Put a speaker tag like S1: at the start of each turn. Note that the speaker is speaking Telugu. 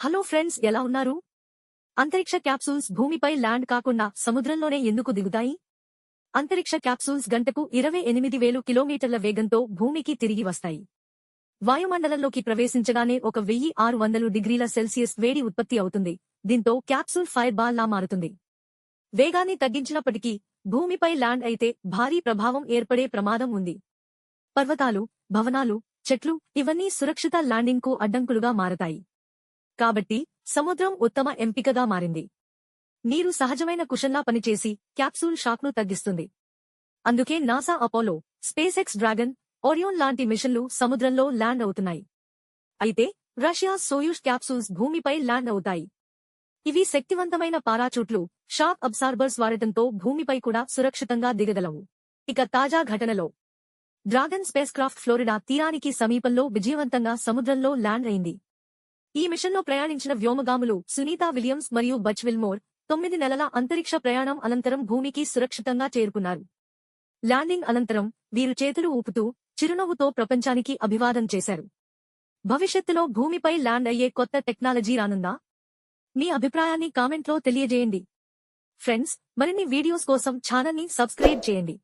S1: హలో ఫ్రెండ్స్ ఎలా ఉన్నారు? అంతరిక్ష క్యాప్సూల్స్ భూమిపై ల్యాండ్ కాకుండా సముద్రంలోనే ఎందుకు దిగుతాయి? అంతరిక్ష క్యాప్సూల్స్ గంటకు ఇరవై ఎనిమిది వేలు కిలోమీటర్ల వేగంతో భూమికి తిరిగి వస్తాయి. వాయుమండలంలోకి ప్రవేశించగానే ఒక వెయ్యి ఆరు వందలు డిగ్రీల సెల్సియస్ వేడి ఉత్పత్తి అవుతుంది. దీంతో క్యాప్సూల్ ఫైర్ బాల్ లా మారుతుంది. వేగాన్ని తగ్గించినప్పటికీ భూమిపై ల్యాండ్ అయితే భారీ ప్రభావం ఏర్పడే ప్రమాదం ఉంది. పర్వతాలు భవనాలు చెట్లు ఇవన్నీ సురక్షిత ల్యాండింగ్కు అడ్డంకులుగా మారతాయి. కాబట్టి సముద్రం ఉత్తమ ఎంపికగా మారింది. నీరు సహజమైన కుషన్లా పనిచేసి క్యాప్సూల్ షాక్ను తగ్గిస్తుంది. అందుకే NASA Apollo SpaceX Dragon Orion లాంటి మిషన్లు సముద్రంలో ల్యాండ్ అవుతున్నాయి. అయితే రష్యా సోయూష్ క్యాప్సూల్స్ భూమిపై ల్యాండ్ అవుతాయి. ఇవి శక్తివంతమైన పారాచూట్లు షాక్ అబ్సార్బర్స్ వాడటంతో భూమిపై కూడా సురక్షితంగా దిగగలవు. ఇక తాజా ఘటనలో. డ్రాగన్ స్పేస్ క్రాఫ్ట్ ఫ్లోరిడా తీరానికి సమీపంలో విజయవంతంగా సముద్రంలో ల్యాండ్ అయింది. ఈ మిషన్లో ప్రయాణించిన వ్యోమగాములు సునీతా విలియమ్స్ మరియు బచ్ విల్మోర్ తొమ్మిది నెలల అంతరిక్ష ప్రయాణం అనంతరం భూమికి సురక్షితంగా చేరుకున్నారు. ల్యాండింగ్ అనంతరం వీరు చేతులు ఊపుతూ చిరునవ్వుతో ప్రపంచానికి అభివాదం చేశారు. భవిష్యత్తులో భూమిపై ల్యాండ్ అయ్యే కొత్త టెక్నాలజీ రానుందా? మీ అభిప్రాయాన్ని కామెంట్లో తెలియజేయండి. ఫ్రెండ్స్ మరిన్ని వీడియోస్ కోసం ఛానల్ని సబ్స్క్రైబ్ చేయండి.